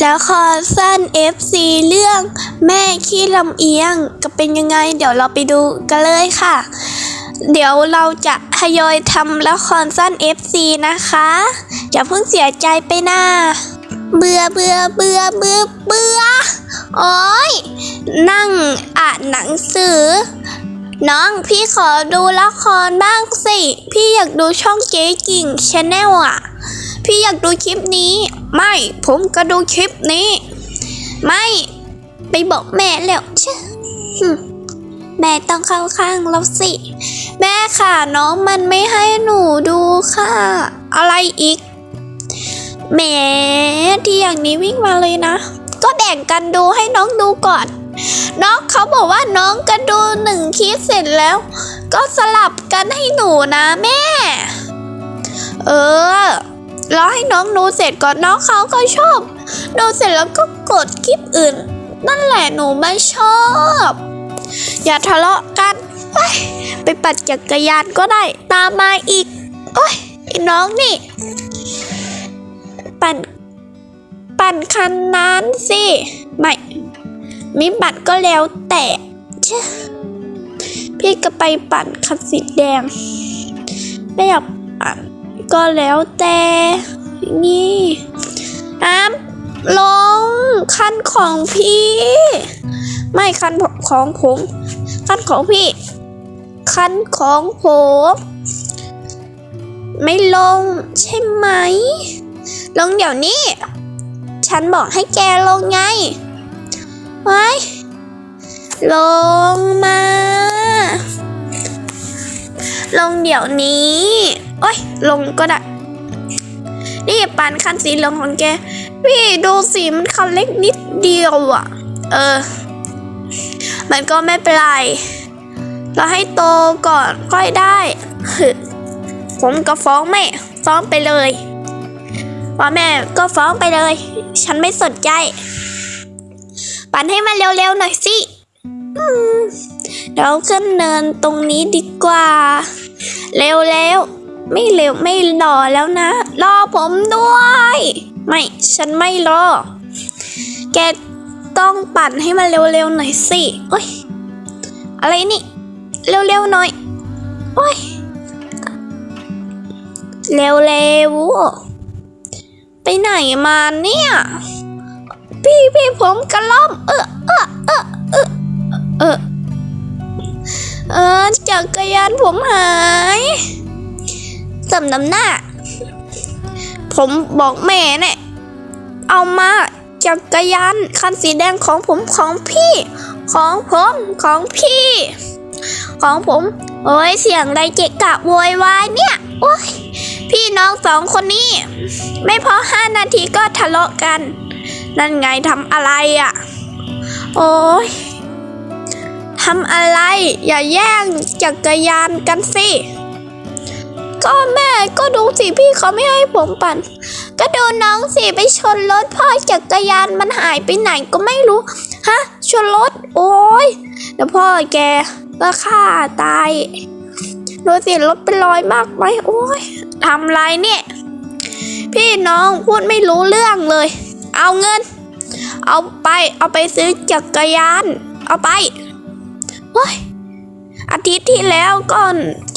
แล้วคอสั้น FC เรื่องแม่ขี้ลำเอียงจะเป็นยังไง เดี๋ยวเราไปดูกันเลยค่ะ เดี๋ยวเราจะทยอยทำละครสั้น FC นะคะอย่าเพิ่งเสียใจไปนะเบื่อเบื่อเบื่อเบื่อเบื่อโอ้ยนั่งอ่านหนังสือ น้องพี่ขอดูละครบ้างสิ พี่อยากดูช่องเจ๊กิ่งชาแนลอะ พี่อยากดูคลิปนี้ ไม่ผมก็ดูคลิปนี้ ไม่ไปบอกแม่แล้วเชื่อแม่ต้องเข้าข้างเราสิ แม่ค่ะน้องมันไม่ให้หนูดูค่ะ อะไรอีกแหมที่อย่างนี้วิ่งมาเลยนะ ก็แบ่งกันดูให้น้องดูก่อน น้องเขาบอกว่าน้องก็ดูหนึ่งคลิปเสร็จแล้ว ก็สลับกันให้หนูนะแม่ เออ รอให้น้องดูเสร็จก่อนน้องเขาก็ชอบดูเสร็จแล้วก็กดคลิปอื่น นั่นแหละหนูไม่ชอบ อย่าทะเลาะกันเฮ้ยไปปั่นจักรยานก็ได้ ตามมาอีก โอ้ยไอ้น้องนี่ ปั่น ปั่นคันนั้นสิ ไม่มีบัตรก็แล้วแต่พี่ก็ไปปั่นคันสีแดงไม่อยากปั่น ก็แล้วแต่นี่น้ำลงคันของพี่ ไม่คันของผม คันของพี่ คันของผม ไม่ลงใช่ไหม ลงเดี๋ยวนี้ ฉันบอกให้แกลงไงไว้ลงมา ลงเดี๋ยวนี้ โอ้ย ลงก็ได้ นี่ปันคันสีเหลืองของแก พี่ดูสิมันคันเล็กนิดเดียวอะเออ มันก็ไม่เป็นไร เราให้โตก่อนค่อยได้ ผมก็ฟ้องแม่ ฟ้องไปเลยว่าแม่ก็ฟ้องไปเลย ฉันไม่สนใจ ปั่นให้มันเร็วๆหน่อยสิเดี๋ยวขึ้นเนินตรงนี้ดีกว่า เร็วแล้ว ไม่เร็วไม่รอแล้วนะ รอผมด้วย ไม่ ฉันไม่รอ แกต้องปั่นให้มันเร็วๆหน่อยสิโอ้ย อะไรนี่ เร็วๆหน่อย โอ้ย เร็วๆ ไปไหนมาเนี่ย พี่พี่ผมกระล่อม เออเออเออเออเออเออจักรยานผมหาย สำน้ำหน้า ผมบอกแม่เนี่ย เอามาจักรยานคันสีแดงของผมของพี่ ของผมของพี่ ของผม โอ้ยเสียงไรเกะกะโวยวายเนี่ย โอ้ยพี่น้องสองคนนี้ ไม่พอห้านาทีก็ทะเลาะกัน นั่นไงทำอะไรอะ โอ้ยทำอะไร อย่าแย่งจักรยานกันสิ ก็แม่ก็ดูสิพี่เขาไม่ให้ผมปั่น ก็ดูน้องสิไปชนรถพ่อจักรยานมันหายไปไหนก็ไม่รู้ ฮะ ชนรถ โอ้ยแล้วพ่อแกก็ฆ่าตายดูสิรถเป็นรอยมากไหมโอ้ยทำไรเนี่ย พี่น้องพูดไม่รู้เรื่องเลย เอาเงิน เอาไปเอาไปซื้อจักรยาน เอาไปเฮ้ย ทิตย์ที่แล้วก็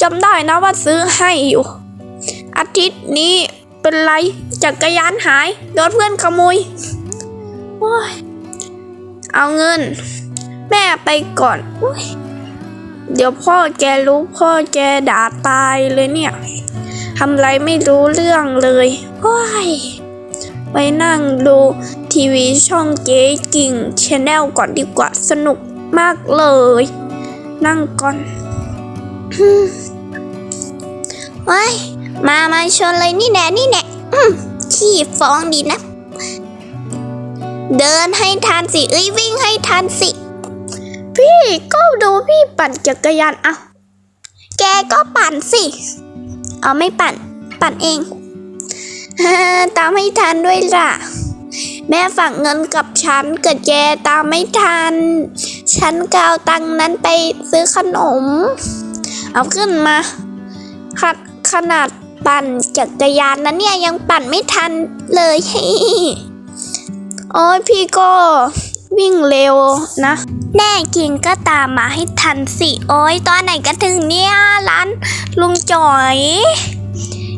จำได้นะว่าซื้อให้อยู่ อาทิตย์นี้เป็นไรจักรยานหายโดนเพื่อนขโมยโอ้ยเอาเงิน แม่ไปก่อนโอ้ยเดี๋ยวพ่อแกรู้พ่อแกด่าตายเลยเนี่ยทำไรไม่รู้เรื่องเลยโอ้ยไปนั่งดูทีวีช่องเก๋กิ่งชแนลก่อนดีกว่าสนุกมากเลย นั่งก่อน ว้ายมามาชนเลยนี่แน่นี่แน่ขี้ฟ้องดีนะ เดินให้ทันสิ เอ้ยวิ่งให้ทันสิ พี่ก็ดูพี่ปั่นจักรยานเอาแกก็ปั่นสิ เอาไม่ปั่น ปั่นเองตามไม่ทันด้วยล่ะ แม่ฝากเงินกับฉันเกิดแกตามไม่ทัน ฉันก็เอาตังนั้นไปซื้อขนม เอาขึ้นมาขดขนาดปั่นจักรยานนั้นเนี่ยยังปั่นไม่ทันเลยโอ้ยพี่ก็วิ่งเร็วนะ แน่จริงก็ตามมาให้ทันสิ โอ้ยตอนไหนก็ถึงเนี่ยร้านลุงจ๋อย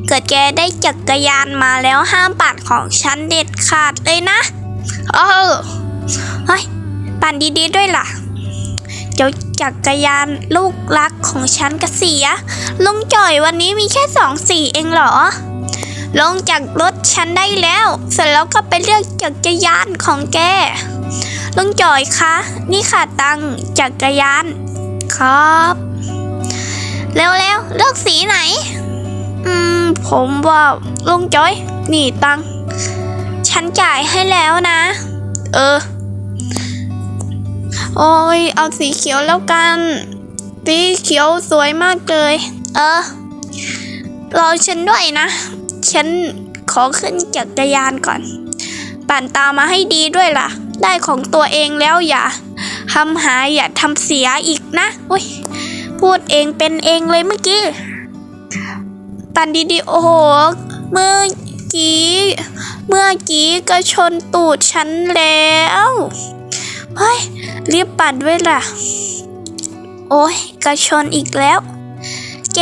เกิดแกได้จักรยานมาแล้วห้ามปัดของฉันเด็ดขาดเลยนะ เออเฮ้ยปั่นดีๆด้วยล่ะ เดี๋ยวจักรยานลูกรักของฉันก็เสียลุงจ่อยวันนี้มีแค่สองสีเองเหรอ ลงจากรถฉันได้แล้ว เสร็จแล้วก็ไปเลือกจักรยานของแกลุงจ่อยคะ นี่ค่ะตังจักรยาน ครับ เร็วๆเลือกสีไหน อืม ผมว่าลุงจ่อย นี่ตัง ฉันจ่ายให้แล้วนะ เออ โอ้ย เอาสีเขียวแล้วกัน สีเขียวสวยมากเลย เออ รอฉันด้วยนะ ฉันขอขึ้นจักรยานก่อน ปั่นตามมาให้ดีด้วยล่ะ ได้ของตัวเองแล้วอย่าทำหายอย่าทำเสียอีกนะโอ้ย พูดเองเป็นเองเลยเมื่อกี้ ปั่นดีๆ โอ้โห เมื่อกี้ เมื่อกี้ก็ชนตูดฉันแล้ว เฮ้ยรีบปั่นด้วยล่ะ โอ้ยกระชนอีกแล้ว แก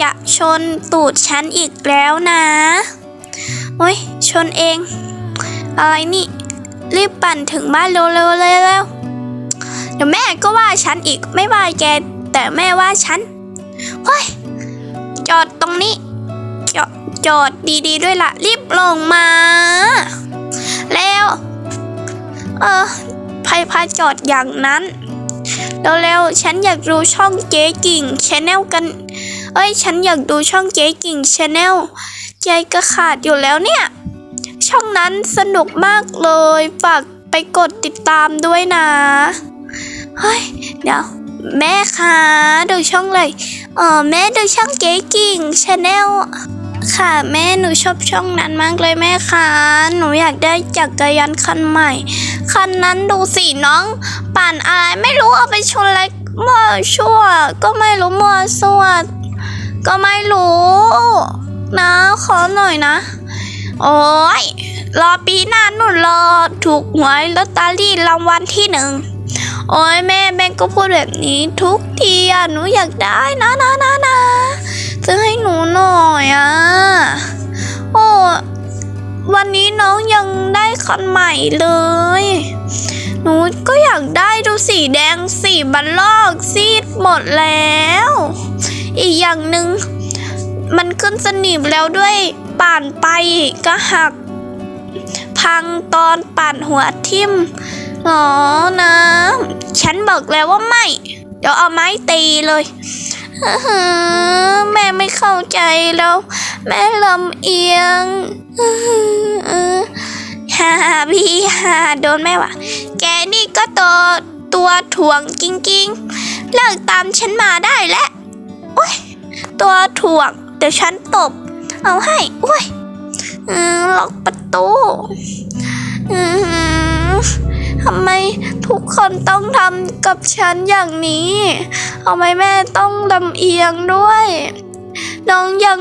จะชนตูดฉันอีกแล้วนะ โอ้ยชนเอง อะไรนี่ รีบปั่นถึงบ้านเร็วๆเลยแล้วเดี๋ยวแม่ก็ว่าฉันอีกไม่ว่าแก แต่แม่ว่าฉันเฮ้ยจอดตรงนี้จอดจอดดีๆด้วยล่ะ รีบลงมา แล้ว เออ พายพาจอดอย่างนั้นเร็วๆฉันอยากดูช่องเจ๊กิ่งชแนลกัน เอ้ย ฉันอยากดูช่องเจ๊กิ่งชแนลใจก็ขาดอยู่แล้วเนี่ย ช่องนั้นสนุกมากเลย ฝากไปกดติดตามด้วยนะ เฮ้ย เดี๋ยว แม่คะดูช่องเลยเออแม่ดูช่องเจ๊กิ่งชแนล ค่ะแม่หนูชอบช่องนั้นมากเลยแม่คะหนูอยากได้จักรยานคันใหม่ คันนั้นดูสิน้อง ปั่นอะไรไม่รู้เอาไปชนอะไรมั่วชั่ว ก็ไม่รู้มั่วซั่วก็ไม่รู้ นะขอหน่อยนะ โอ้ยรอปีหน้านู่นรอถูกหวยลอตเตอรี่รางวัลที่หนึ่งโอ้ยแม่แม่ก็พูดแบบนี้ทุกทีอะหนูอยากได้นะนะนะนะ ซื้อให้หนูหน่อยอะ โอ้วันนี้น้องยังได้คันใหม่เลย หนูก็อยากได้ดูสีแดงสีบัลลอกซีดหมดแล้ว อีกอย่างหนึ่งมันขึ้นสนิมแล้วด้วยป่านไปก็หัก พังตอนปั่นหัวทิ่มอ๋อนะ ฉันบอกแล้วว่าไม่ เดี๋ยวเอาไม้ตีเลย แม่ไม่เข้าใจแล้ว แม่ลำเอียงอื้อหือฮ่าพี่ฮ่าโดนแม่วะแกนี่ก็ตัวตัวถ่วงจริงๆ เลิกตามฉันมาได้แล้วโอ้ยตัวถ่วง เดี๋ยวฉันตบ เอาให้โอ้ยล็อกประตู อืม ทำไมทุกคนต้องทำกับฉันอย่างนี้ทำไมแม่ต้องลำเอียงด้วย น้องยัง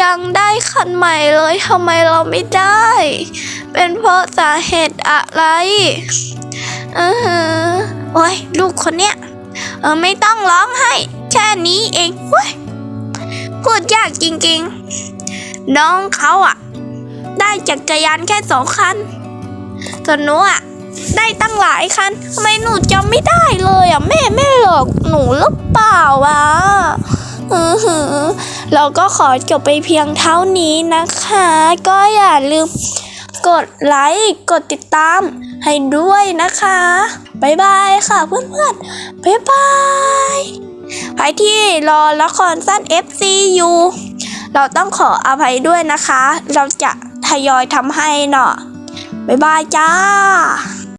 ยังได้คันใหม่เลยทำไมเราไม่ได้ เป็นเพราะสาเหตุอะไรอือหือโอ้ยลูกคนเนี้ยเออไม่ต้องร้องให้ แค่นี้เองเว้ยพูดยากจริงๆ น้องเขาอะได้จักรยานแค่สองคันส่วนหนูอะ ได้ตั้งหลายคันทำไมหนูจำไม่ได้เลยอะแม่แม่หลอกหนูหรือเปล่าวะอือหือเราก็ขอจบไปเพียงเท่านี้นะคะ ก็อย่าลืมกดไลค์ กดติดตามให้ด้วยนะคะ บ๊ายบายค่ะเพื่อนๆ บ๊ายบายใครที่รอละครสั้น FCU เราต้องขออภัยด้วยนะคะ เราจะทยอยทำให้เนาะบ๊ายบายจ้า